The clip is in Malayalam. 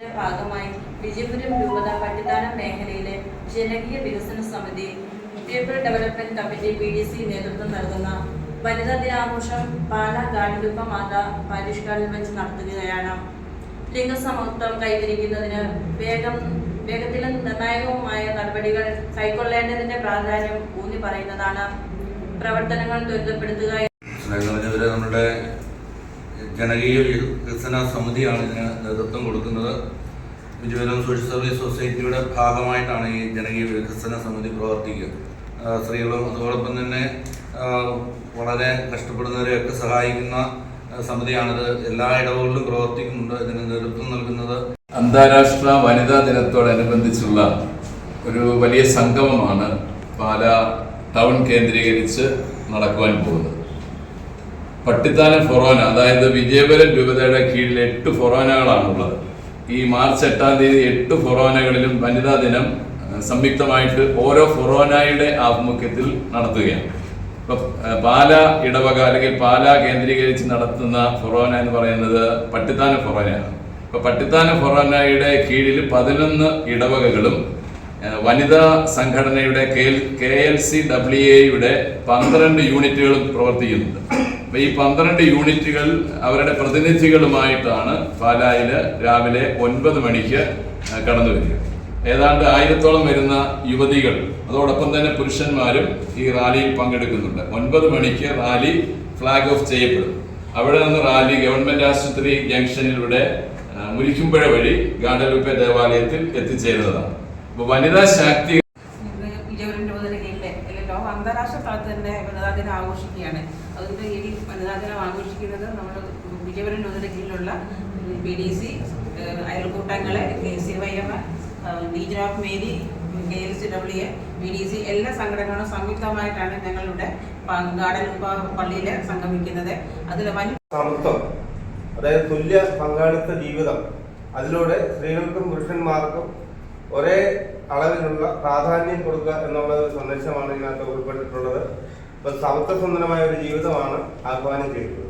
ഭാഗമായി വിജയപുരം രൂപത പട്ടിത്താനം മേഖലയിലെ ജനകീയ വികസന സമിതി people development committee P D C നേതൃത്വം നൽകുന്ന വനിതാ ദിനാഘോഷം പാല ഗാഡിലുപ്പ മാത പാരിഷ് ഹാളിൽ വെച്ച് നടത്തുകയാണ്. ലിംഗസമത്വം കൈവരിക്കുന്നതിന് വേഗം വേഗത്തിലും നിർണായകവുമായ നടപടികൾ കൈക്കൊള്ളേണ്ടതിന്റെ പ്രാധാന്യം ഊന്നി പറയുന്നതാണ് പ്രവർത്തനങ്ങൾ ത്വരിതപ്പെടുത്തുക നമ്മുടെ ജനകീയ വികസന സമിതിയാണ് ഇതിന് നേതൃത്വം കൊടുക്കുന്നത്. ഉജ്വലം സോഷ്യൽ സർവീസ് സൊസൈറ്റിയുടെ ഭാഗമായിട്ടാണ് ഈ ജനകീയ വികസന സമിതി പ്രവർത്തിക്കുക സ്ത്രീകളും അതോടൊപ്പം തന്നെ വളരെ കഷ്ടപ്പെടുന്നവരെയൊക്കെ സഹായിക്കുന്ന സമിതിയാണിത്. എല്ലാ ഇടവുകളിലും പ്രവർത്തിക്കുന്നുണ്ട്. ഇതിന് നേതൃത്വം നൽകുന്നത് അന്താരാഷ്ട്ര വനിതാ ദിനത്തോടനുബന്ധിച്ചുള്ള ഒരു വലിയ സംഗമമാണ് പാല ടൗൺ കേന്ദ്രീകരിച്ച് നടക്കുവാൻ പോകുന്നത്. പട്ടിത്താനം ഫൊറോന അതായത് വിജയപുരം രൂപതയുടെ കീഴിൽ എട്ട് ഫൊറോനകളാണുള്ളത് ഈ മാർച്ച് എട്ടാം തീയതി എട്ട് ഫൊറോനകളിലും വനിതാ ദിനം സംയുക്തമായിട്ട് ഓരോ ഫൊറോനയുടെ ആഭിമുഖ്യത്തിൽ നടത്തുകയാണ്. ഇപ്പൊ പാല ഇടവക അല്ലെങ്കിൽ പാല കേന്ദ്രീകരിച്ച് നടത്തുന്ന ഫൊറോന എന്ന് പറയുന്നത് പട്ടിത്താന ഫൊറോനയാണ് ഇപ്പൊ പട്ടിത്താന ഫൊറോനയുടെ കീഴിൽ പതിനൊന്ന് ഇടവകകളും വനിതാ സംഘടനയുടെ കെ എൽ സി ഡബ്ല്യു എയുടെ പന്ത്രണ്ട് യൂണിറ്റുകളും പ്രവർത്തിക്കുന്നുണ്ട്. ഈ പന്ത്രണ്ട് യൂണിറ്റുകൾ അവരുടെ പ്രതിനിധികളുമായിട്ടാണ് പാലായിൽ രാവിലെ ഒൻപത് മണിക്ക് കടന്നു വരിക. ഏതാണ്ട് ആയിരത്തോളം വരുന്ന യുവതികൾ അതോടൊപ്പം തന്നെ പുരുഷന്മാരും ഈ റാലിയിൽ പങ്കെടുക്കുന്നുണ്ട്. ഒൻപത് മണിക്ക് റാലി ഫ്ലാഗ് ഓഫ് ചെയ്യപ്പെടും. അവിടെ നിന്ന് റാലി ഗവൺമെന്റ് ആശുപത്രി ജംഗ്ഷനിലൂടെ മുരിക്കുമ്പഴ വഴി ഗാഡലുപ്പ ദേവാലയത്തിൽ എത്തിച്ചേരുന്നതാണ്. അപ്പൊ വനിതാ ശാക്തി ഇന്ന് വിജയപുരം രൂപതയുടെ കീഴിലെ അല്ലെങ്കിൽ ലോക അന്താരാഷ്ട്ര തലത്തിൽ തന്നെ വനിതാ ദിനം ആഘോഷിക്കുകയാണ്. അതുകൊണ്ട് ഈ വനിതാ ദിനം ആഘോഷിക്കുന്നത് നമ്മൾ വിജയപുരം രൂപതയുടെ കീഴിലുള്ള B D C അയൽക്കൂട്ടങ്ങളെ K C Y M legion of Mary K L C W A B D C എല്ലാ സംഘടനകളും സംയുക്തമായിട്ടാണ് ഞങ്ങളുടെ ഗാർഡൻ പള്ളിയിൽ സംഗമിക്കുന്നത് അതിൽ വൻ സമത്വം അതായത് തുല്യ പങ്കാളിത്ത ജീവിതം. അതിലൂടെ സ്ത്രീകൾക്കും പുരുഷന്മാർക്കും ഒരേ അളവിലുള്ള പ്രാധാന്യം കൊടുക്കുക എന്നുള്ള സന്ദേശമാണ് ഇതിനകത്ത് ഉൾപ്പെട്ടിട്ടുള്ളത്. ഇപ്പൊ സമത്വസുന്ദരമായ ഒരു ജീവിതമാണ് ആഹ്വാനം ചെയ്തത്.